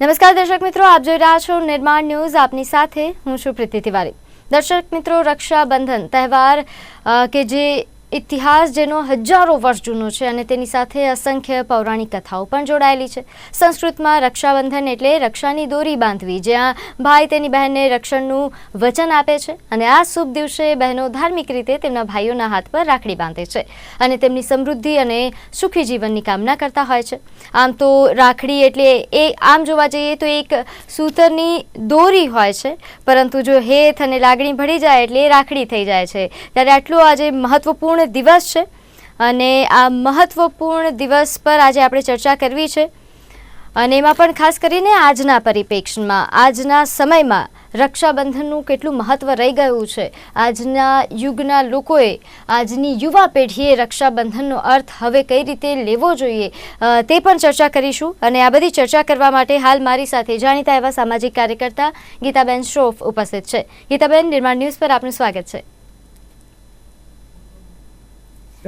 નમસ્કાર દર્શક મિત્રો, આપ જોઈ રહ્યા છો નિર્માણ ન્યૂઝ. આપની સાથે હું છું પ્રીતિ તિવારી. દર્શક મિત્રો, રક્ષાબંધન તહેવાર કે જે ઇતિહાસ જેનો હજારો વર્ષ જૂનો છે અને તેની સાથે અસંખ્ય પૌરાણિક કથાઓ પણ જોડાયેલી છે. સંસ્કૃતમાં રક્ષાબંધન એટલે રક્ષાની દોરી બાંધવી, જ્યાં ભાઈ તેની બહેનને રક્ષણનું વચન આપે છે અને આ શુભ દિવસે બહેનો ધાર્મિક રીતે તેમના ભાઈઓના હાથ પર રાખડી બાંધે છે અને તેમની સમૃદ્ધિ અને સુખી જીવનની કામના કરતા હોય છે. આમ તો રાખડી એટલે એ આમ જોવા જઈએ તો એક સૂતરની દોરી હોય છે, પરંતુ જો હેથ અને લાગણી ભળી જાય એટલે એ રાખડી થઈ જાય છે. ત્યારે આટલું આજે મહત્વપૂર્ણ દિવસ છે અને આ મહત્વપૂર્ણ દિવસ પર આજે આપણે ચર્ચા કરવી છે. અને એમાં પણ ખાસ કરીને આજના પરિપ્રેક્ષમાં આજના સમયમાં રક્ષાબંધનનું કેટલું મહત્ત્વ રહી ગયું છે. આજના યુગના લોકોએ આજની યુવા પેઢીએ રક્ષાબંધનનો અર્થ હવે કઈ રીતે લેવો જોઈએ તે પણ ચર્ચા કરીશું. અને આ બધી ચર્ચા કરવા માટે હાલ મારી સાથે જાણીતા એવા સામાજિક કાર્યકર્તા ગીતાબેન શ્રોફ ઉપસ્થિત છે. ગીતાબેન, નિર્માણ ન્યૂઝ પર આપનું સ્વાગત છે.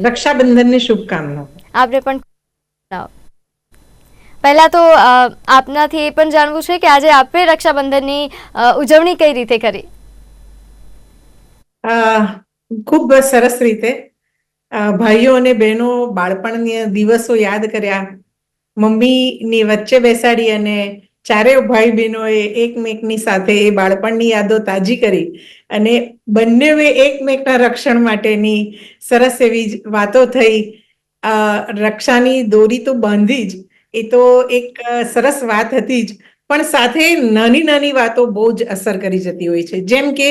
રક્ષાબંધનની શુભકામનાઓ. આપણે પણ પહેલા તો આપનાથી એ પણ જાણવું છે કે આજે આપે રક્ષાબંધનની ઉજવણી કઈ રીતે કરી? ખૂબ સરસ રીતે ભાઈઓ અને બહેનો બાળપણની દિવસો યાદ કર્યા. મમ્મીની વચ્ચે બેસાડી અને ચારેય ભાઈ બહેનોએ એકમેકની સાથે એ બાળપણની યાદો તાજી કરી અને બંનેવે એકમેકના રક્ષણ માટેની સરસ એવી વાતો થઈ. રક્ષાની દોરી તો બાંધી જ. એ તો એક સરસ વાત હતી જ. પણ સાથે નાની નાની વાતો બહુ જ અસર કરી જતી હોય છે. જેમ કે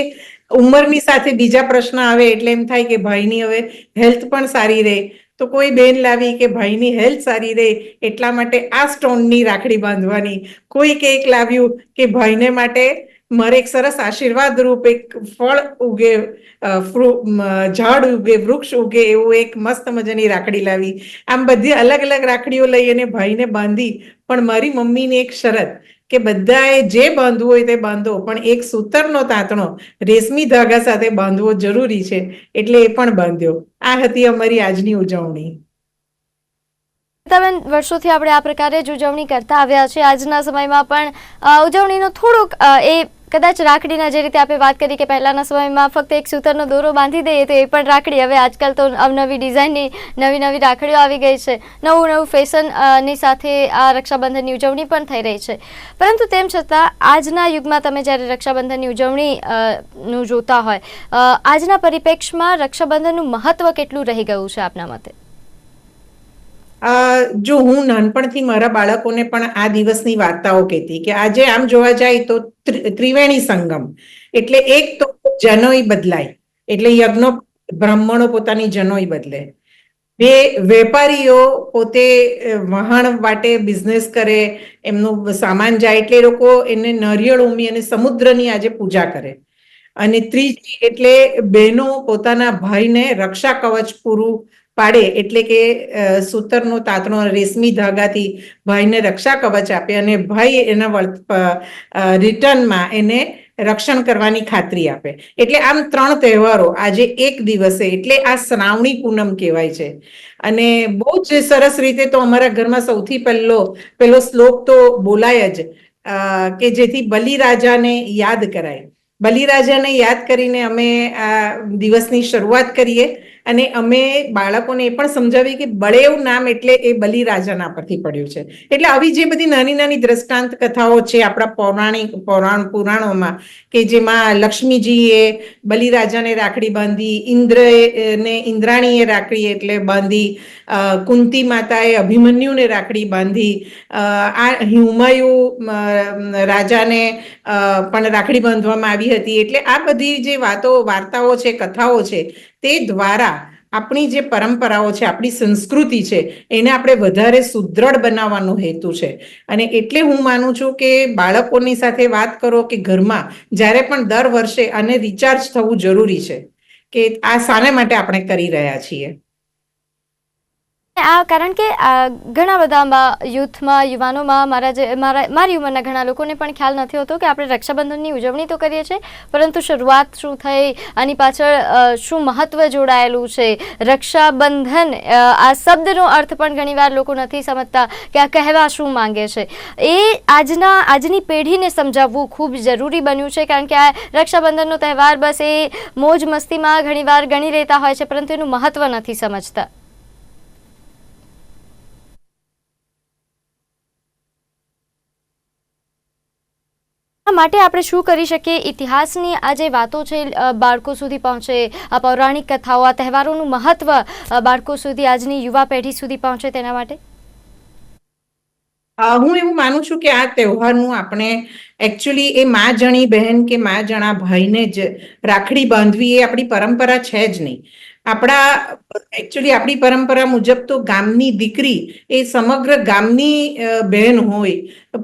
ઉંમરની સાથે બીજા પ્રશ્ન આવે એટલે એમ થાય કે ભાઈની હવે હેલ્થ પણ સારી રહે. તો કોઈ બેન લાવી કે ભાઈની હેલ્થ સારી રહે એટલા માટે આ સ્ટોનની રાખડી બાંધવાની. કોઈ કેક લાવ્યું કે ભાઈને માટે મારે એક સરસ આશીર્વાદ રૂપ એક ફળ ઉગે ઝાડ ઉગે, વૃક્ષ ઉગે એવું એક મસ્ત મજાની રાખડી લાવી. આમ બધી અલગ અલગ રાખડીઓ લઈ અને ભાઈને બાંધી. પણ મારી મમ્મીની એક શરત કે બધાએ જે બાંધવું હોય તે બાંધો, પણ એક સૂતરનો તાંતણો રેશમી ધાગા સાથે બાંધવો જરૂરી છે, એટલે એ પણ બાંધ્યો. આ હતી અમારી આજની ઉજવણી. ગીતાબેન વર્ષોથી આપણે આ પ્રકારે જ ઉજવણી કરતા આવ્યા છે. આજના સમયમાં પણ ઉજવણીનો થોડોક એ કદાચ રાખડીના જે રીતે આપણે વાત કરી કે પહેલાના સમયમાં ફક્ત એક સૂતરનો દોરો બાંધી દઈએ તો એ પણ રાખડી. હવે આજકાલ તો અવનવી ડિઝાઇનની નવી નવી રાખડીઓ આવી ગઈ છે. નવું નવું ફેશનની સાથે આ રક્ષાબંધનની ઉજવણી પણ થઈ રહી છે. પરંતુ તેમ છતાં આજના યુગમાં તમે જ્યારે રક્ષાબંધનની ઉજવણી નું જોતા હોય આજના પરિપ્રેક્ષમાં રક્ષાબંધનનું મહત્વ કેટલું રહી ગયું છે આપના મતે? જો હું નાનપણથી મારા બાળકોને પણ આ દિવસની વાર્તાઓ કહેતી કે આજે આમ જોવા જાય તો ત્રિવેણી સંગમ. એટલે એક તો જનોઈ બદલાય. એટલે યજ્ઞો, બ્રાહ્મણો પોતાની જનોઈ બદલે. બે વેપારીઓ પોતે વહાણ માટે બિઝનેસ કરે, એમનું સામાન જાય એટલે લોકો એને નારિયેળ ઉમી અને સમુદ્રની આજે પૂજા કરે. અને ત્રીજી એટલે બહેનો પોતાના ભાઈને રક્ષા કવચ પૂરું પાડે એટલે કે સૂતરનો તાંતણો રેશમી ધાગાથી ભાઈને રક્ષા કવચ આપે અને ભાઈ એના વર્ત- રિટર્નમાં એને રક્ષણ કરવાની ખાતરી આપે. એટલે આમ ત્રણ તહેવારો આજે એક દિવસે, એટલે આ શ્રાવણી પૂનમ કહેવાય છે. અને બહુ જ સરસ રીતે તો અમારા ઘરમાં સૌથી પહેલો પહેલો શ્લોક તો બોલાય જ કે જેથી બલિરાજાને યાદ કરાય. બલિરાજાને યાદ કરીને અમે આ દિવસની શરૂઆત કરીએ. અને અમે બાળકોને એ પણ સમજાવીએ કે બળેવ નામ એટલે એ બલિરાજાના પરથી પડ્યું છે. એટલે આવી જે બધી નાની નાની દ્રષ્ટાંત કથાઓ છે આપણા પૌરાણિક, પૌરાણ પુરાણોમાં કે જેમાં લક્ષ્મીજીએ બલિરાજાને રાખડી બાંધી ઇન્દ્રએ ને ઇન્દ્રાણીએ રાખડી એટલે બાંધી કુંતી માતાએ અભિમન્યુને રાખડી બાંધી આ હુમાયુ રાજાને પણ રાખડી બાંધવામાં આવી હતી. એટલે આ બધી જે વાતો, વાર્તાઓ છે, કથાઓ છે તે દ્વારા આપણી જે પરંપરાઓ છે, આપણી સંસ્કૃતિ છે, એને આપણે વધારે સુદૃઢ બનાવવાનો હેતુ છે. અને એટલે હું માનું છું કે બાળકોની સાથે વાત કરો કે ઘરમાં, જ્યારે પણ દર વર્ષે આને રિચાર્જ થવું જરૂરી છે, કે આ શાને માટે આપણે કરી રહ્યા છીએ. આ કારણ કે ઘણા બધામાં યુથમાં, યુવાનોમાં મારા જે, મારા, મારી ઉંમરના ઘણા લોકોને પણ ખ્યાલ નથી હોતો કે આપણે રક્ષાબંધનની ઉજવણી તો કરીએ છીએ, પરંતુ શરૂઆત શું થઈ, આની પાછળ શું મહત્વ જોડાયેલું છે? રક્ષાબંધન આ શબ્દનો અર્થ પણ ઘણીવાર લોકો નથી સમજતા કે આ કહેવા શું માંગે છે. એ આજના, આજની પેઢીને સમજાવવું ખૂબ જરૂરી બન્યું છે, કારણ કે આ રક્ષાબંધનનો તહેવાર બસ એ મોજ મસ્તીમાં ઘણીવાર ગણી લેતા હોય છે, પરંતુ એનું મહત્વ નથી સમજતા. માટે આપણે શું કરી શકીએ? ઇતિહાસની આ જે વાતો છે બાળકો સુધી પહોંચે, આ પૌરાણિક કથાઓ, આ તહેવારોનું મહત્વ બાળકો સુધી, આજની યુવા પેઢી સુધી પહોંચે તેના માટે? હું એવું માનું છું કે આ તહેવારનું આપણે એકચ્યુઅલી એ મા જણી બહેન કે મા જણા ભાઈને જ રાખડી બાંધવી એ આપણી પરંપરા છે જ નહીં. આપણા એકચ્યુઅલી આપણી પરંપરા મુજબ તો ગામની દીકરી એ સમગ્ર ગામની બહેન હોય,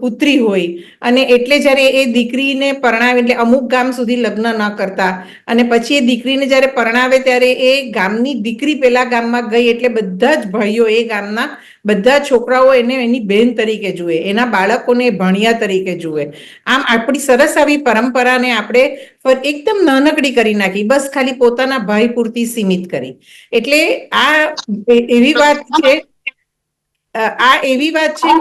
પુત્રી હોય. અને એટલે જ્યારે એ દીકરીને પરણાવે, એટલે અમુક ગામ સુધી લગ્ન ન કરતા. અને પછી એ દીકરીને જ્યારે પરણાવે, ત્યારે એ ગામની દીકરી પેલા ગામમાં ગઈ એટલે બધા જ ભાઈઓ એ ગામના બધા છોકરાઓ એને એની બહેન તરીકે જુએ. એના બાળકોને ભણિયા તરીકે જુએ. આમ આપણી સરસ આવી પરંપરાને આપણે એકદમ નાનકડી કરી નાખી. બસ ખાલી પોતાના ભાઈ પૂરતી સીમિત કરી. એટલે આ એવી વાત છે આ એવી વાત છે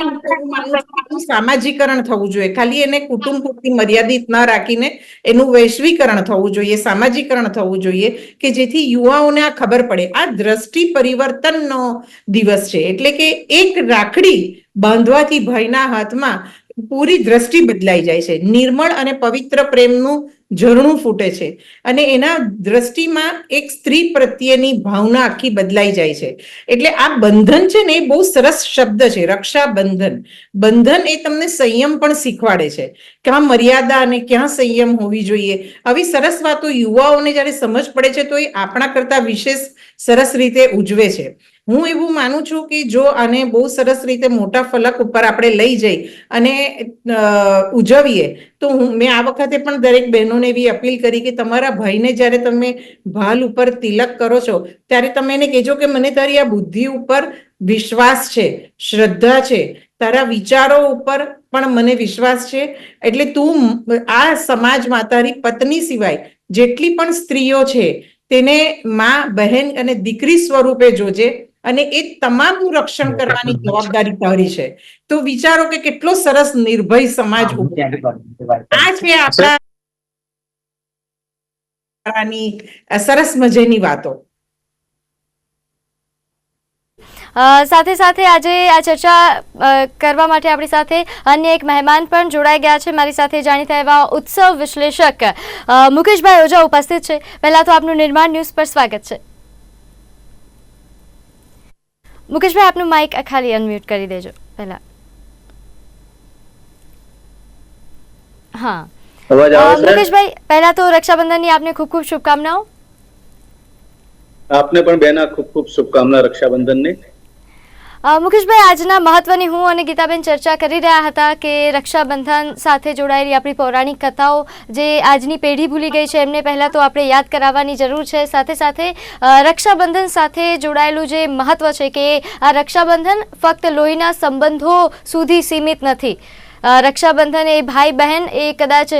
સામાજિકરણ થવું જોઈએ. ખાલી એને કુટુંબ પૂરતી મર્યાદિત ન રાખીને એનું વૈશ્વિકરણ થવું જોઈએ, સામાજિકરણ થવું જોઈએ કે જેથી યુવાઓને આ ખબર પડે. આ દ્રષ્ટિ પરિવર્તનનો દિવસ છે. એટલે કે એક રાખડી બાંધવાથી ભાઈના હાથમાં પૂરી દ્રષ્ટિ બદલાઈ જાય છે. નિર્મળ અને પવિત્ર પ્રેમનું ઝરણું ફૂટે છે અને એના દ્રષ્ટિમાં એક સ્ત્રી પ્રત્યેની ભાવના આખી બદલાઈ જાય છે. એટલે આ બંધન છે ને એ બહુ સરસ શબ્દ છે, રક્ષાબંધન. બંધન એ તમને સંયમ પણ શીખવાડે છે. ક્યાં મર્યાદા અને ક્યાં સંયમ હોવી જોઈએ. આવી સરસ વાતો યુવાઓને જ્યારે સમજ પડે છે તો એ આપણા કરતા વિશેષ સરસ રીતે ઉજવે છે. હું એવું માનું છું કે જો આને બહુ સરસ રીતે મોટા ફલક ઉપર આપણે લઈ જઈ અને ઉજવીએ, તો હું, મેં આ વખતે પણ દરેક બહેનોને એવી અપીલ કરી કે તમારા ભાઈને જ્યારે તમે ભાલ ઉપર તિલક કરો છો, ત્યારે તમે એને કહેજો કે મને તારી આ બુદ્ધિ ઉપર વિશ્વાસ છે, શ્રદ્ધા છે, તારા વિચારો ઉપર પણ મને વિશ્વાસ છે, એટલે તું આ સમાજમાં તારી પત્ની સિવાય જેટલી પણ સ્ત્રીઓ છે, તેને માં, બહેન અને દીકરી સ્વરૂપે જોજે અને એ તમામનું રક્ષણ કરવાની જવાબદારી તારી છે. તો વિચારો કે કેટલો સરસ નિર્ભય સમાજ આ છે આપણાની સરસ મજાની વાતો. અ, સાથે સાથે આજે આ ચર્ચા કરવા માટે આપણી સાથે અન્ય એક મહેમાન પણ જોડાઈ ગયા છે. મારી સાથે જાણીતા એવા ઉત્સવ વિશ્લેષક મુકેશભાઈ ઓઝા ઉપસ્થિત છે. પહેલા તો આપનું નિર્માણ ન્યૂઝ પર સ્વાગત છે. મુકેશભાઈ આપનું માઇક ખાલી અનમ્યુટ કરી દેજો પહેલા. હા. મુકેશભાઈ પહેલા તો રક્ષાબંધનની આપને ખૂબ ખૂબ શુભકામનાઓ. આપને પણ બેના ખૂબ ખૂબ શુભકામના રક્ષાબંધનની. મુકેશભાઈ, આજના મહત્વની હું અને ગીતાબેન ચર્ચા કરી રહ્યા હતા કે રક્ષાબંધન સાથે જોડાયેલી આપણી પૌરાણિક કથાઓ જે આજની પેઢી ભૂલી ગઈ છે, એમને પહેલાં તો આપણે યાદ કરાવવાની જરૂર છે. સાથે સાથે રક્ષાબંધન સાથે જોડાયેલું જે મહત્વ છે કે આ રક્ષાબંધન ફક્ત લોહીના સંબંધો સુધી સીમિત નથી. રક્ષાબંધન એ ભાઈ બહેન એ કદાચ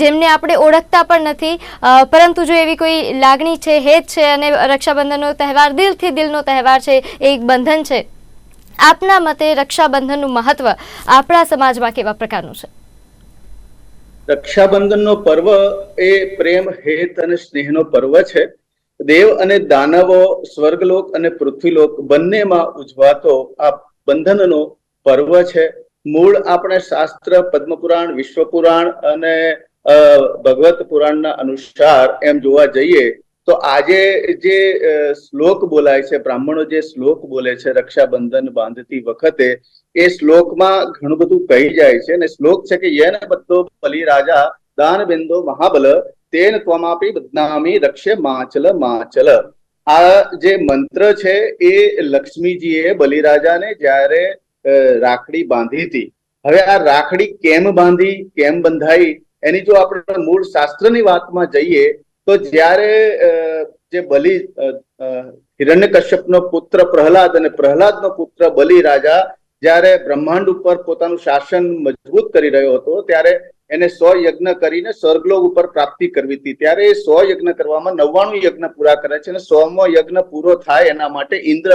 જેમને આપણે ઓળખતા પણ નથી. પરંતુ જો એવી કોઈ લાગણી છે, હેત છે અને રક્ષાબંધનનો તહેવાર દિલથી દિલનો તહેવાર છે, એ એક બંધન છે. આપના મતે રક્ષાબંધનનું મહત્વ આપણા સમાજમાં કેવા પ્રકારનું છે? રક્ષાબંધનનો પર્વ એ પ્રેમ, હેત અને સ્નેહનો પર્વ છે. દેવ અને દાનવો, સ્વર્ગલોક અને પૃથ્વીલોક બંનેમાં ઉજવાતો આ બંધનનો પર્વ છે. મૂળ આપણે શાસ્ત્ર, પદ્મપુરાણ, વિશ્વપુરાણ અને ભગવત પુરાણના અનુસાર એમ જોવા જઈએ, તો આજે જે શ્લોક બોલાય છે, બ્રાહ્મણો જે શ્લોક બોલે છે, રક્ષાબંધન બાંધતી વખતે, એ શ્લોકમાં ઘણું બધું કહી જાય છે અને શ્લોક છે કે, યન બધો બલિ રાજા દાન બિંદો મહાબલ, તેન ત્વમાપી બદનામી રક્ષે માચલ માચલ. આ જે મંત્ર છે, એ લક્ષ્મીજીએ બલિરાજાને જ્યારે રાખડી બાંધી હતી. હવે આ રાખડી કેમ બાંધી, કેમ બંધાઈ એની જો આપણે મૂળ શાસ્ત્રની વાતમાં જઈએ, તો જ્યારે જે બલિ હિરણ્યકશ્યપનો પુત્ર પ્રહલાદ અને પ્રહલાદનો પુત્ર બલિ રાજા જ્યારે બ્રહ્માંડ ઉપર પોતાનું શાસન મજબૂત કરી રહ્યો હતો, ત્યારે એને સો યજ્ઞ કરીને સ્વર્ગલોક ઉપર પ્રાપ્તિ કરવી હતી. ત્યારે એ સો યજ્ઞ કરવામાં નવ્વાણું યજ્ઞ પૂરા કરે છે અને સોમો યજ્ઞ પૂરો થાય એના માટે ઇન્દ્ર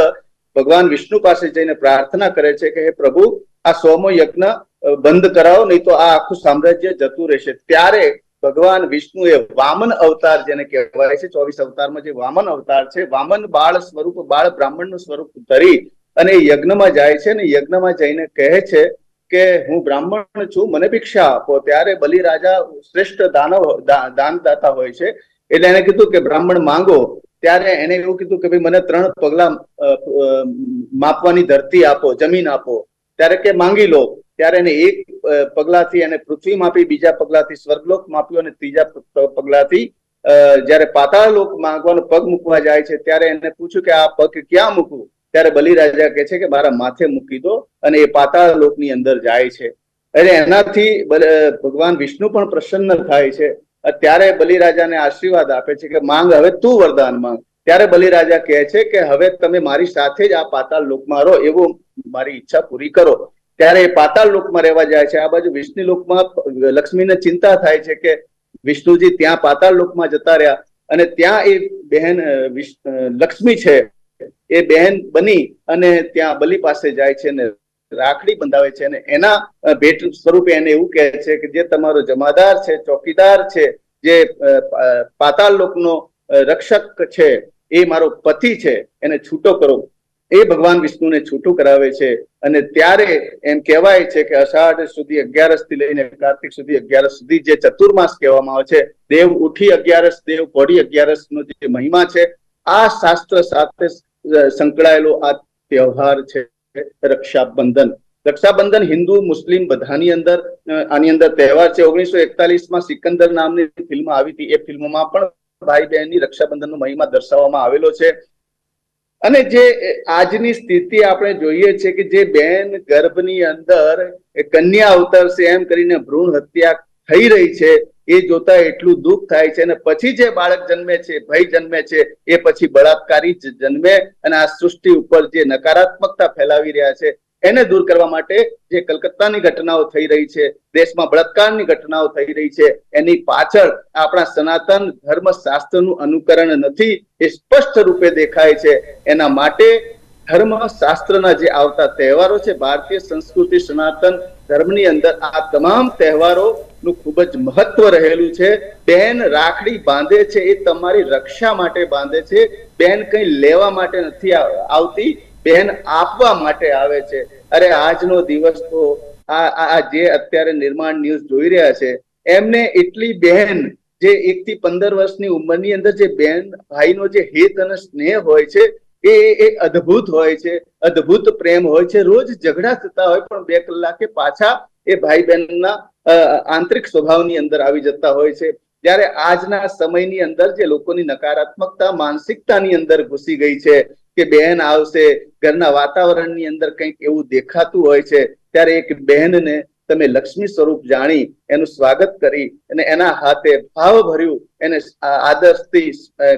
ભગવાન વિષ્ણુ પાસે જઈને પ્રાર્થના કરે છે કે, હે પ્રભુ, આ સોમો યજ્ઞ બંધ કરાવો, નહીં તો આ આખું સામ્રાજ્ય જતું રહેશે. ત્યારે ભગવાન વિષ્ણુએ વામન અવતાર જેને કહેવાય છે, ચોવીસ અવતારમાં જે વામન અવતાર છે, વામન બાળ સ્વરૂપ, બાળ બ્રાહ્મણનું સ્વરૂપ ધરી અને યજ્ઞમાં જાય છે ને યજ્ઞમાં જઈને કહે છે કે, હું બ્રાહ્મણ છું, મને ભિક્ષા આપો. ત્યારે બલિરાજા શ્રેષ્ઠ દાનવ દાનદાતા હોય છે. એટલે એને કીધું કે, બ્રાહ્મણ માંગો. ત્યારે એને એવું કીધું કે, ભાઈ, મને ત્રણ પગલા માપવાની ધરતી આપો, જમીન આપો. ત્યારે કે, માંગી લો. ત્યારે એને એક પગલાથી એને પૃથ્વી માપી બીજા પગલાથી, સ્વર્ગલોક માપ્યો અને ત્રીજા પગલાથી જ્યારે પાતાળ લોક માંગવાનો પગ મૂકવા જાય છે, ત્યારે એને પૂછ્યું કે આ પગ ક્યાં મૂકવું? ત્યારે બલિરાજા કહે છે કે મારા માથે મૂકી દો અને એ પાતાળ લોકની અંદર જાય છે. એટલે એનાથી ભગવાન વિષ્ણુ પણ પ્રસન્ન થાય છે. ત્યારે બલિરાજાને આશીર્વાદ આપે છે કે માંગ, હવે તું વરદાન માંગ. ત્યારે બલિરાજા કહે છે કે હવે તમે મારી સાથે જ આ પાતાળ લોકમાં રહો, એવું મારી ઈચ્છા પૂરી કરો. ત્યારે એ પાતાળ લોકમાં રહેવા જાય છે. આ બાજુ વિષ્ણુ લોકમાં લક્ષ્મીને ચિંતા થાય છે કે વિષ્ણુજી ત્યાં પાતાળ લોકમાં જતા રહ્યા અને ત્યાં એ બહેન લક્ષ્મી છે. એ બહેન બની અને ત્યાં બલિ પાસે જાય છે ને રાખડી બંધાવે છે અને એના ભેટ સ્વરૂપે એને એવું કહે છે કે જે તમારો જમાદાર છે, ચોકીદાર છે, જે પાતાળ લોકનો રક્ષક છે, એ મારો પતિ છે, એને છૂટો કરો. એ ભગવાન વિષ્ણુને છૂટું કરાવે છે. અને ત્યારે એમ કહેવાય છે કે અષાઢ સુધી અગિયારસથી લઈને કાર્તિક સુધી અગિયારસ સુધી જે ચતુર્માસ કહેવામાં આવે છે, દેવ ઉઠી અગિયારસ, દેવ પડી અગિયારસ નો જે મહિમા છે, આ શાસ્ત્ર સાથે સંકળાયેલો આ તહેવાર છે રક્ષાબંધન. રક્ષાબંધન હિન્દુ, મુસ્લિમ બધાની અંદર આની અંદર તહેવાર છે. ઓગણીસો એકતાલીસમાં સિકંદર નામની ફિલ્મ આવી હતી. એ ફિલ્મમાં પણ ભાઈ બહેનની રક્ષાબંધનનો મહિમા દર્શાવવામાં આવેલો છે. અને જે આજની સ્થિતિ આપણે જોઈએ છે કે જે બેન ગર્ભની અંદર કન્યા અવતરશે એમ કરીને ભ્રૂણ હત્યા થઈ રહી છે, એ જોતા એટલું દુઃખ થાય છે અને પછી જે બાળક જન્મે છે, ભય જન્મે છે, એ પછી બળાત્કારી જન્મે અને આ સૃષ્ટિ ઉપર જે નકારાત્મકતા ફેલાવી રહ્યા છે એને દૂર કરવા માટે જે કલકત્તાની ઘટનાઓ થઈ રહી છે, દેશમાં બળાત્કારની ઘટનાઓ થઈ રહી છે, એની પાછળ આપણા સનાતન ધર્મ શાસ્ત્રનું અનુકરણ નથી, એ સ્પષ્ટ રૂપે દેખાય છે. એના માટે ધર્મ શાસ્ત્રના જે આવતા તહેવારો છે, ભારતીય સંસ્કૃતિ, સનાતન ધર્મની અંદર આ તમામ તહેવારોનું ખૂબ જ મહત્વ રહેલું છે. બેન રાખડી બાંધે છે, એ તમારી રક્ષા માટે બાંધે છે. બેન કંઈ લેવા માટે નથી આવતી, બેન આપવા માટે આવે છે. અરે આજનો દિવસ તો આ જે અત્યારે નિર્માણ ન્યૂઝ જોઈ રહ્યા છે, એમને એટલી બહેન, જે એક થી પંદર વર્ષની ઉંમરની અંદર જે બહેન, ભાઈનો જે હિત અને સ્નેહ હોય છે, એ એ અદ્ભુત હોય છે, અદ્ભુત પ્રેમ હોય છે. રોજ ઝઘડા થતા હોય, પણ બે કલાકે પાછા એ ભાઈ બહેનના આંતરિક સ્વભાવની અંદર આવી જતા હોય છે. ત્યારે આજના સમયની અંદર જે લોકોની નકારાત્મકતા, માનસિકતાની અંદર ઘૂસી ગઈ છે કે બહેન આવશે, ઘરના વાતાવરણની અંદર કંઈક એવું દેખાતું હોય છે, ત્યારે એક બહેનને તમે લક્ષ્મી સ્વરૂપ જાણી એનું સ્વાગત કરી અને એના હાથે ભાવ ભર્યું એને આદર્શથી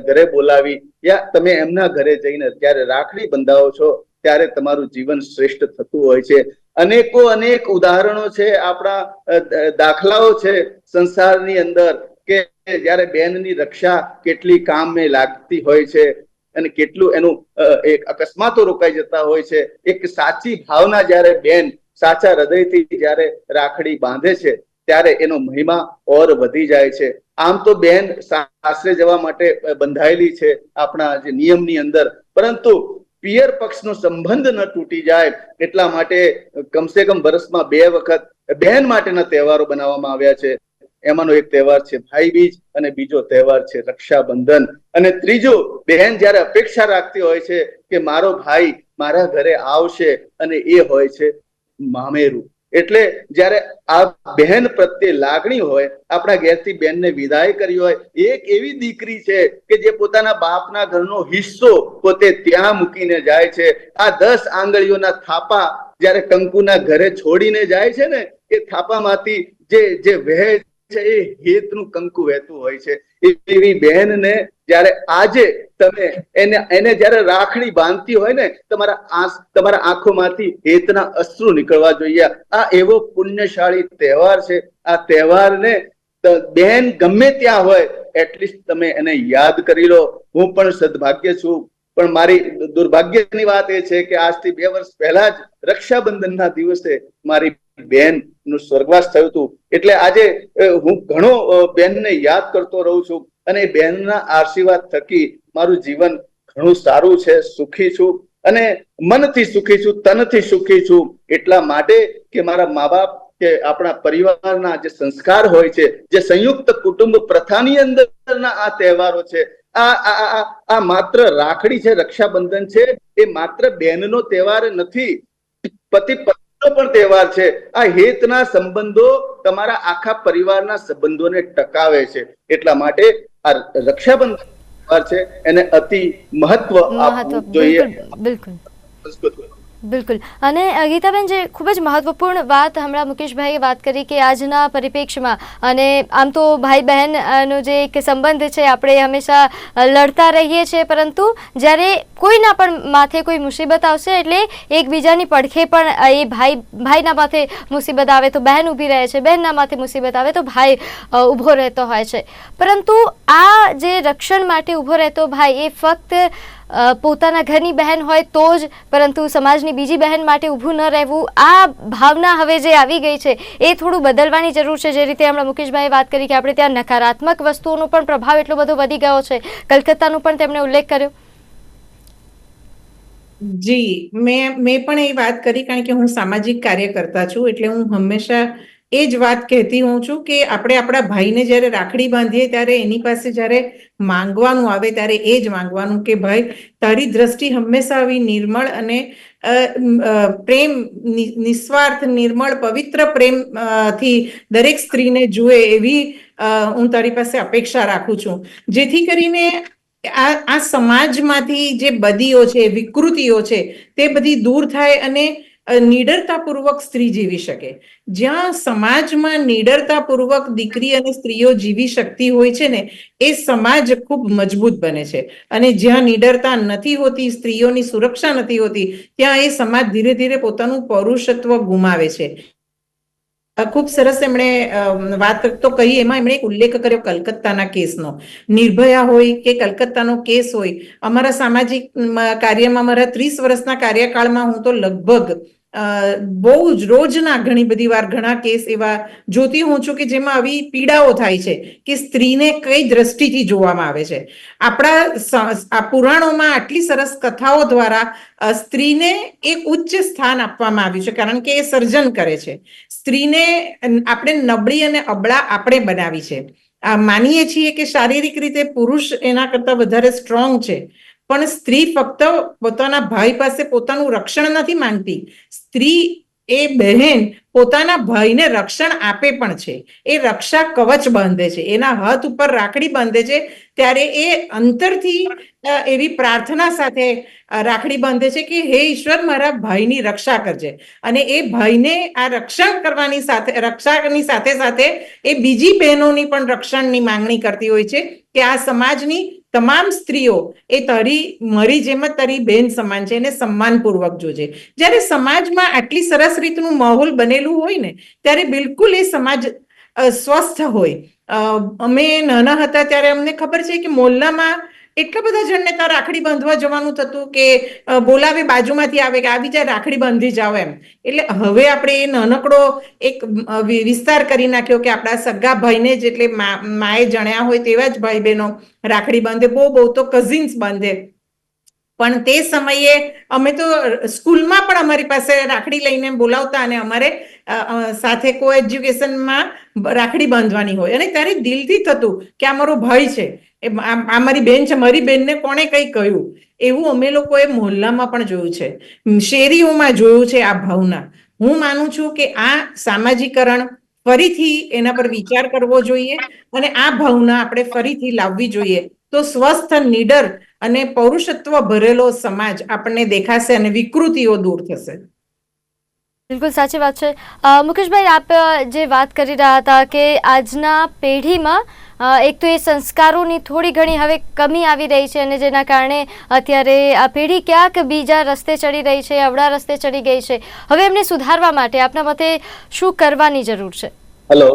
ઘરે બોલાવી. યા તમે એમના ઘરે જઈને જ્યારે રાખડી બંધાવો છો, ત્યારે તમારું જીવન શ્રેષ્ઠ થતું હોય છે. અનેકો, અનેક ઉદાહરણો છે આપણા દાખલાઓ છે સંસારની અંદર કે જ્યારે બેનની રક્ષા કેટલી કામે લાગતી હોય છે અને કેટલું એનું એક અકસ્માતો રોકાઈ જતા હોય છે. એક સાચી ભાવના જ્યારે બેન સાચા હૃદયથી જ્યારે રાખડી બાંધે છે, ત્યારે એનો મહિમા ઓર વધી જાય છે. આમ તો બેન સાસરે જવા માટે બંધાયેલી છે આપણા જે નિયમની અંદર. પરંતુ પિયર પક્ષનો સંબંધ ન તૂટી જાય એટલા માટે કમસે કમ વર્ષમાં બે વખત બહેન માટેના તહેવારો બનાવવામાં આવ્યા છે. એમાંનો એક તહેવાર છે ભાઈ બીજ અને બીજો તહેવાર છે રક્ષાબંધન. અને ત્રીજો બહેન જ્યારે અપેક્ષા રાખતી હોય છે કે મારો ભાઈ મારા ઘરે આવશે અને એ હોય છે મામેરું. એટલે જ્યારે આ બહેન પ્રત્યે લાગણી હોય, આપણા ઘેરથી બહેનને વિદાય કરી હોય, એક એવી દીકરી છે કે જે પોતાના બાપના ઘરનો હિસ્સો પોતે ત્યાં મૂકીને જાય છે. આ દસ આંગળીઓના થાપા જ્યારે કંકુના ઘરે છોડીને જાય છે ને, એ થાપામાંથી જે જે વહે છે, એ હેતનું કંકુ વહેતું હોય છે. એવી બહેનને જ્યારે આજે તમે એને એને જ્યારે રાખડી બાંધતી હોય ને, તમારા તમારા આંખોમાંથી હેતના અશ્રુ નીકળવા જોઈએ. આ એવો પુણ્યશાળી તહેવાર છે. આ તહેવારને બહેન ગમે ત્યાં હોય, એટલીસ્ટ તમે એને યાદ કરી લો. હું પણ સદભાગ્ય છું. પણ મારી દુર્ભાગ્યની વાત એ છે કે આજથી બે વર્ષ પહેલા જ રક્ષાબંધનના દિવસે મારી બેનનું સ્વર્ગવાસ થયું હતું. એટલે આજે હું ઘણો બેનને યાદ કરતો રહું છું અને બેનના આશીર્વાદ થકી મારું જીવન ઘણું સારું છે, સુખી છું અને મનથી સુખી છું, તનથી સુખી છું એટલા માટે કે મારા મા બાપ કે આપણા પરિવારના જે સંસ્કાર હોય છે, જે સંયુક્ત કુટુંબ પ્રથાની અંદરના આ તહેવારો છે, આ આ માત્ર રાખડી છે, રક્ષાબંધન છે, એ માત્ર બહેનનો તહેવાર નથી, પતિ પણ તહેવાર છે. આ હેતના સંબંધો તમારા આખા પરિવારના સંબંધોને ટકાવે છે. એટલા માટે આ રક્ષાબંધન તહેવાર છે. એને અતિ મહત્વ આપવું જોઈએ. બિલકુલ બિલકુલ. અને ગીતાબેન, જે ખૂબ જ મહત્વપૂર્ણ વાત હમણાં મુકેશભાઈએ વાત કરી કે આજના પરિપ્રેક્ષમાં અને આમ તો ભાઈ બહેનનો જે એક સંબંધ છે, આપણે હંમેશા લડતા રહીએ છીએ, પરંતુ જ્યારે કોઈના પણ માથે કોઈ મુસીબત આવશે, એટલે એકબીજાની પડખે પણ એ ભાઈ, ભાઈના માથે મુસીબત આવે તો બહેન ઊભી રહે છે, બહેનના માથે મુસીબત આવે તો ભાઈ ઊભો રહેતો હોય છે. પરંતુ આ જે રક્ષણ માટે ઊભો રહેતો ભાઈ, એ ફક્ત પોતાના ઘરની બહેન હોય તો જ, પરંતુ સમાજની બીજી બહેન માટે ઊભું ન રહેવું, આ ભાવના હવે જે આવી ગઈ છે, એ થોડું બદલવાની જરૂર છે. જે રીતે હમણાં મુકેશભાઈએ વાત કરી કે આપણે ત્યાં નકારાત્મક વસ્તુઓનો પણ પ્રભાવ એટલો બધો વધી ગયો છે. કલકત્તાનો પણ તેમણે ઉલ્લેખ કર્યો. જી, મેં મેં પણ એ વાત કરી કારણ કે હું સામાજિક કાર્યકર્તા છું, એટલે હું હંમેશા એ જ વાત કહેતી હોઉં છું કે આપણે આપણા ભાઈને જ્યારે રાખડી બાંધીએ ત્યારે એની પાસે જ્યારે માંગવાનું આવે ત્યારે એ જ માંગવાનું કે ભાઈ, તારી દ્રષ્ટિ હંમેશા આવી નિર્મળ અને પ્રેમ નિસ્વાર્થ, નિર્મળ, પવિત્ર પ્રેમથી દરેક સ્ત્રીને જુએ એવી હું તારી પાસે અપેક્ષા રાખું છું. જેથી કરીને આ આ સમાજમાંથી જે બદીઓ છે, વિકૃતિઓ છે, તે બધી દૂર થાય અને નિડરતાપૂર્વક સ્ત્રી જીવી શકે. જ્યાં સમાજમાં નિડરતાપૂર્વક દીકરી અને સ્ત્રીઓ જીવી શકતી હોય છે ને, એ સમાજ ખૂબ મજબૂત બને છે. અને જ્યાં નિડરતા નથી હોતી, સ્ત્રીઓની સુરક્ષા નથી હોતી, ત્યાં એ સમાજ ધીરે ધીરે પોતાનું પૌરુષત્વ ગુમાવે છે. ખૂબ સરસ એમણે વાત તો કહી એમાં એમણે એક ઉલ્લેખ કર્યો કલકત્તાના કેસનો. નિર્ભયા હોય કે કલકત્તાનો કેસ હોય, અમારા સામાજિક કાર્યમાં મારા ત્રીસ વર્ષના કાર્યકાળમાં હું તો લગભગ બહુ જ રોજના ઘણી બધી વાર ઘણા કેસ એવા જોતી હું છું કે જેમાં આવી પીડાઓ થાય છે કે સ્ત્રીને કઈ દ્રષ્ટિથી જોવામાં આવે છે. આપણા આ પુરાણોમાં આટલી સરસ કથાઓ દ્વારા સ્ત્રીને એક ઉચ્ચ સ્થાન આપવામાં આવ્યું છે કારણ કે એ સર્જન કરે છે. સ્ત્રીને આપણે નબળી અને અબળા આપણે બનાવી છે. આ માનીએ છીએ કે શારીરિક રીતે પુરુષ એના કરતા વધારે સ્ટ્રોંગ છે. પણ સ્ત્રી ફક્ત પોતાના ભાઈ પાસે પોતાનું રક્ષણ નથી માંગતી. સ્ત્રી એ બહેન પોતાના ભાઈને રક્ષણ આપે પણ છે. એ રક્ષા કવચ બાંધે છે. એના હાથ ઉપર રાખડી બાંધે છે. ત્યારે એ અંતરથી એવી પ્રાર્થના સાથે રાખડી બાંધે છે કે, હે ઈશ્વર, મારા ભાઈની રક્ષા કરજે. અને એ ભાઈને આ રક્ષણ કરવાની સાથે, રક્ષાની સાથે સાથે એ બીજી બહેનોની પણ રક્ષણની માંગણી કરતી હોય છે કે આ સમાજની તમામ સ્ત્રીઓ એ તારી, મારી જેમ જ તારી બેન સમાન છે એને સન્માનપૂર્વક જોજે. જ્યારે સમાજમાં આટલી સરસ રીતનું માહોલ બનેલું હોય ને, ત્યારે બિલકુલ એ સમાજ સ્વસ્થ હોય. અમે નાના હતા ત્યારે અમને ખબર છે કે મોહલ્લામાં એટલા બધા જણને ત્યાં રાખડી બાંધવા જવાનું થતું કે બોલાવે બાજુમાંથી આવે કે આવી જાય રાખડી બાંધી જાઓ એમ. એટલે હવે આપણે એ નાનકડો એક વિસ્તાર કરી નાખ્યો કે આપણા સગા ભાઈને જ એટલે માએ જણ્યા હોય તેવા જ ભાઈ બહેનો રાખડી બાંધે, બહુ બહુ તો કઝિન્સ બાંધે. પણ તે સમયે અમે તો સ્કૂલમાં પણ અમારી પાસે રાખડી લઈને બોલાવતા અને અમારે સાથે કો એજ્યુકેશનમાં રાખડી બાંધવાની હોય. અને ત્યારે દિલથી થતું કે આ ભાઈ છે. આ મારી બેન છે, મારી બેનને કોણે કંઈ કહ્યું? એવું અમે લોકોએ મોહલ્લામાં પણ જોયું છે. શેરીઓમાં જોયું છે આ ભાવના. હું માનું છું કે આ સામાજિકરણ ફરીથી એના પર વિચાર કરવો જોઈએ અને આ ભાવના આપણે ફરીથી લાવવી જોઈએ. તો સ્વસ્થ નીડર અને પૌરુષત્વ ભરેલો સમાજ આપણને દેખાશે અને વિકૃતિઓ દૂર થશે. બિલકુલ સાચી વાત છે. મુકેશભાઈ, આપ જે વાત કરી રહ્યા હતા કે આજના પેઢીમાં એક તો એ સંસ્કારોની થોડી ઘણી હવે કમી આવી રહી છે અને જેના કારણે અત્યારે આ પેઢી ક્યાંક બીજા રસ્તે ચડી રહી છે, અવળા રસ્તે ચડી ગઈ છે. હવે એમને સુધારવા માટે આપના મતે શું કરવાની જરૂર છે? હેલો.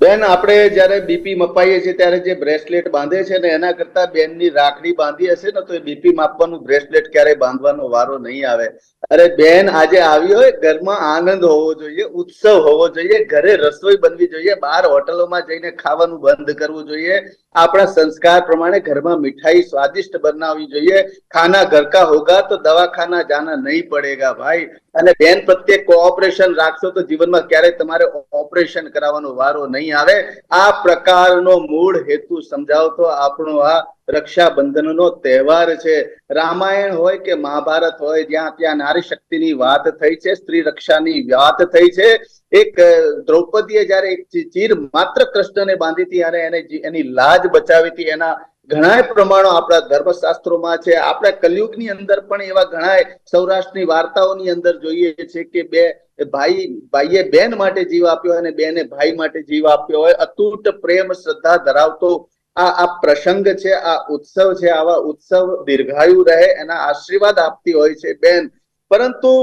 બેન, આપણે જ્યારે બીપી મપાઈએ છીએ ત્યારે જે બ્રેસલેટ બાંધે છે ને, એના કરતા બેનની રાખડી બાંધી હશે ને, તો એ બીપી માપવાનું બ્રેસલેટ ક્યારે બાંધવાનો વારો નહીં આવે. અરે બેન, આજે આવી હોય, ઘરમાં આનંદ હોવો જોઈએ, ઉત્સવ હોવો જોઈએ, ઘરે રસોઈ બનવી જોઈએ, બહાર હોટલોમાં જઈને ખાવાનું બંધ કરવું જોઈએ. આપણા સંસ્કાર પ્રમાણે ઘરમાં મીઠાઈ સ્વાદિષ્ટ બનાવવી જોઈએ. ખાના ઘર કા હોગા તો દવાખાના જાના નહીં પડેગા ભાઈ. અને બેન પ્રત્યે કોઓપરેશન રાખશો તો જીવનમાં ક્યારેય તમારે ઓપરેશન કરાવવાનો વારો નહીં આવે. આ પ્રકારનો મૂળ હેતુ સમજાવતો આપણો આ રક્ષાબંધનનો તહેવાર છે. રામાયણ હોય કે મહાભારત હોય, જ્યાં ત્યાં નારી શક્તિની વાત થઈ છે, સ્ત્રી રક્ષાની વાત થઈ છે. એક દ્રૌપદીએ જ્યારે એક ચીર માત્ર કૃષ્ણને બાંધી હતી અને એને એની લાજ બચાવી હતી, એના ઘણાય પ્રમાણો આપણા ધર્મશાસ્ત્રોમાં છે. આપણા કલયુગની અંદર પણ એવા ઘણા સૌરાષ્ટ્રની વાર્તાઓની અંદર જોઈએ છે કે બે ભાઈ, ભાઈએ બેન માટે જીવ આપ્યો અને બેને ભાઈ માટે જીવ આપ્યો હોય. અતૂટ પ્રેમ, શ્રદ્ધા ધરાવતો આ આ પ્રસંગ છે, આ ઉત્સવ છે. આવા ઉત્સવ દીર્ઘાયુ રહે, એના આશીર્વાદ આપતી હોય છે બેન. પરંતુ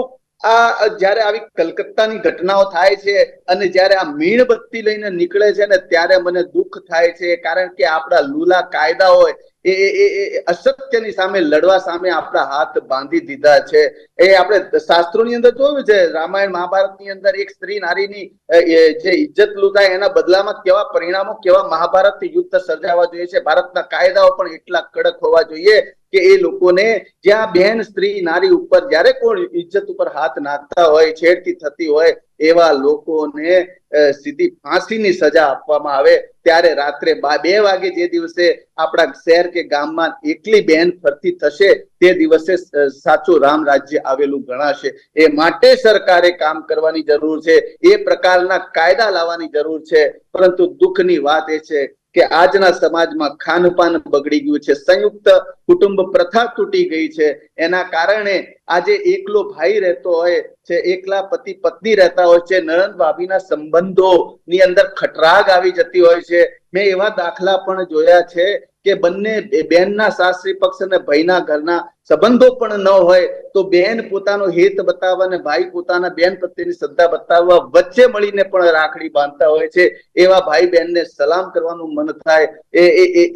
આ જ્યારે આવી કલકત્તાની ઘટનાઓ થાય છે અને જ્યારે આ મીણબત્તી લઈને નીકળે છે ને ત્યારે મને દુઃખ થાય છે કારણ કે આપણા લૂલા કાયદા હોય એ એ અસત્યની સામે લડવા સામે આપણા હાથ બાંધી દીધા છે. એ આપણે શાસ્ત્રોની અંદર જોયું છે, રામાયણ મહાભારતની અંદર એક સ્ત્રી નારીની જે ઇજ્જત લૂંટાય એના બદલામાં કેવા પરિણામો, કેવા મહાભારત યુદ્ધ સર્જાવા જોઈએ છે. ભારતના કાયદાઓ પણ એટલા કડક હોવા જોઈએ કે એ લોકોને જ્યાં બેન સ્ત્રી નારી ઉપર જ્યારે કોઈ ઇજ્જત ઉપર હાથ નાખતા હોય, છેડતી થતી હોય એવા લોકોને સીધી ફાંસીની સજા આપવામાં આવે ત્યારે રાત્રે બે વાગે જે દિવસે આપણા શહેર કે ગામમાં એકલી બેન ફરતી થશે, તે દિવસે સાચું રામ રાજ્ય આવેલું ગણાશે. એ માટે સરકારે કામ કરવાની જરૂર છે, એ પ્રકારના કાયદા લાવવાની જરૂર છે. પરંતુ દુઃખની વાત એ છે કે આજના સમાજમાં ખાનપાન બગડી ગયું છે, સંયુક્ત કુટુંબ પ્રથા તૂટી ગઈ છે. એના કારણે આજે એકલો ભાઈ રહેતો હોય છે, એકલા પતિ પત્ની રહેતા હોય છે, નણંદ ભાભીના સંબંધો ની અંદર ખટરાગ આવી જતી હોય છે. મેં એવા દાખલા પણ જોયા છે કે બંને બહેનના સાસરી પક્ષ અને ભાઈના ઘરના સંબંધો પણ ન હોય, તો બહેન પોતાનો હેત બતાવવા અને ભાઈ પોતાના બહેન પ્રત્યેની શ્રદ્ધા બતાવવા વચ્ચે મળીને પણ રાખડી બાંધતા હોય છે. એવા ભાઈ બહેનને સલામ કરવાનું મન થાય, એ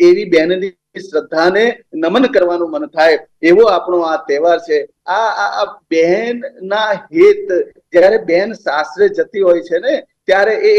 એવી બહેનની શ્રદ્ધાને નમન કરવાનું મન થાય, એવો આપણો આ તહેવાર છે. આ આ બહેનના હેત, જ્યારે બેન સાસરે જતી હોય છે ને ત્યારે એ,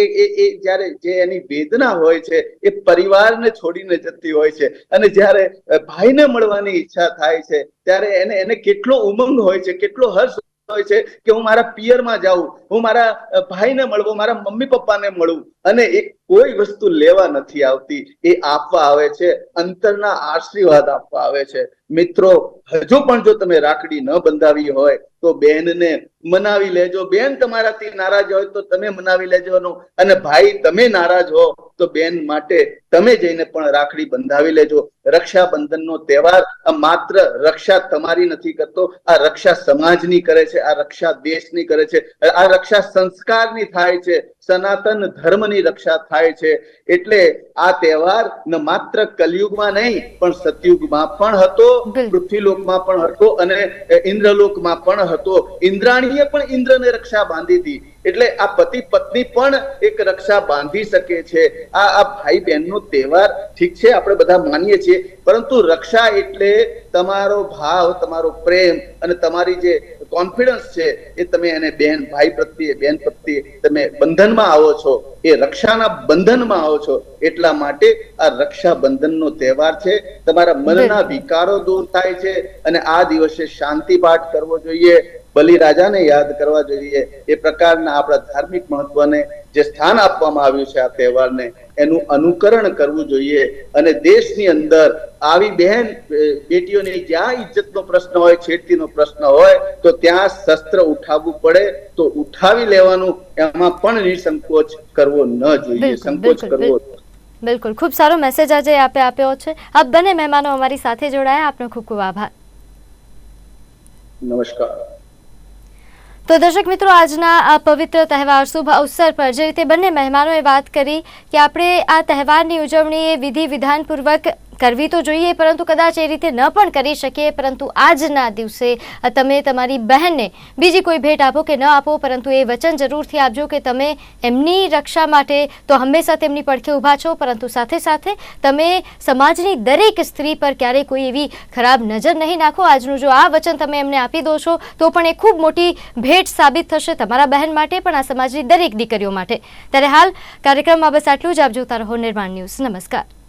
એ- જ્યારે જે એની વેદના હોય છે, એ પરિવારને છોડીને જતી હોય છે અને જ્યારે ભાઈને મળવાની ઈચ્છા થાય છે, ત્યારે એને એને કેટલો ઉમંગ હોય છે, કેટલો હર્ષ હોય છે કે હું મારા પિયરમાં જાઉં, હું મારા ભાઈને મળવું, મારા મમ્મી પપ્પાને મળું અને એ કોઈ વસ્તુ લેવા નથી આવતી, એ આપવા આવે છે, અંતરના આશીર્વાદ આપવા આવે છે. મિત્રો, હજુ પણ જો તમે રાખડી ન બંધાવી હોય, તો બહેનને મનાવી લેજો. બેન તમારાથી નારાજ હોય તો તમે મનાવી લેજો અને ભાઈ, તમે નારાજ હો તો બેન માટે તમે જઈને પણ રાખડી બંધાવી લેજો. રક્ષાબંધનનો તહેવાર માત્ર રક્ષા તમારી નથી કરતો, આ રક્ષા સમાજની કરે છે, આ રક્ષા દેશની કરે છે, આ રક્ષા સંસ્કારની થાય છે. સનાતન ધર્મની રક્ષા થાય છે. એટલે આ તહેવાર ન માત્ર કલયુગમાં નહીં પણ સતયુગમાં પણ હતો. પૃથ્વીલોકમાં પણ હતો અને ઇન્દ્રલોકમાં પણ હતો. ઇન્દ્રાણીએ પણ ઇન્દ્રને રક્ષા બાંધી હતી. એટલે આ પતિ પત્ની પણ એક રક્ષા બાંધી શકે છે. આ આ ભાઈ બહેનનો તહેવાર ઠીક છે આપણે બધા માનીએ છીએ પરંતુ રક્ષા એટલે તમારો ભાવ તમારો પ્રેમ અને તમારી જે કોન્ફિડન્સ છે એ તમે એને બહેન ભાઈ પ્રત્યે બહેન પ્રત્યે તમે બંધનમાં આવો છો. એ રક્ષાના બંધનમાં આવો છો. એટલા માટે આ રક્ષાબંધનનો તહેવાર છે. તમારા મનના વિકારો દૂર થાય છે અને આ દિવસે શાંતિ પાઠ કરવો જોઈએ. બલિરાજાને યાદ કરવા જોઈએ. એ પ્રકારના આપણા ધાર્મિક મહત્વને જે સ્થાન આપવામાં આવ્યું છે આ તહેવારને એનું અનુકરણ કરવું જોઈએ. અને દેશની અંદર આવી બહેન બેટીઓની જ્યાં ઇજ્જતનો પ્રશ્ન હોય છેડતીનો પ્રશ્ન હોય તો ત્યાં શસ્ત્ર ઉઠાવવું પડે. તો ઉઠાવી લેવાનું એમાં પણ નિસંકોચ કરવો ન જોઈએ. સંકોચ કરવો. બિલકુલ. ખૂબ સારો મેસેજ આજે આપે આપ્યો છે. આપ બંને મહેમાનો અમારી સાથે જોડાયા. આપનો ખૂબ ખૂબ આભાર. નમસ્કાર. તો દર્શક મિત્રો, આજના આ પવિત્ર તહેવાર શુભ અવસર પર જે રીતે બંને મહેમાનોએ વાત કરી કે આપણે આ તહેવારની ઉજવણી એ વિધિ વિધાનપૂર્વક કરવી તો જોઈએ, પરંતુ કદાચ એ રીતે ન પણ કરી શકીએ. પરંતુ આજના દિવસે તમે તમારી બહેનને બીજી કોઈ ભેટ આપો કે ન આપો, પરંતુ એ વચન જરૂરથી આપજો કે તમે એમની રક્ષા માટે તો હંમેશા તેમની પડખે ઊભા છો, પરંતુ સાથે સાથે તમે સમાજની દરેક સ્ત્રી પર ક્યારેય કોઈ એવી ખરાબ નજર નહીં નાખો. આજનું જો આ વચન તમે એમને આપી દો છો, તો પણ એ ખૂબ મોટી ભેટ સાબિત થશે તમારા બહેન માટે, પણ આ સમાજની દરેક દીકરીઓ માટે. ત્યારે હાલ કાર્યક્રમમાં બસ આટલું જ. આપ જોતા રહો નિર્માણ ન્યૂઝ. નમસ્કાર.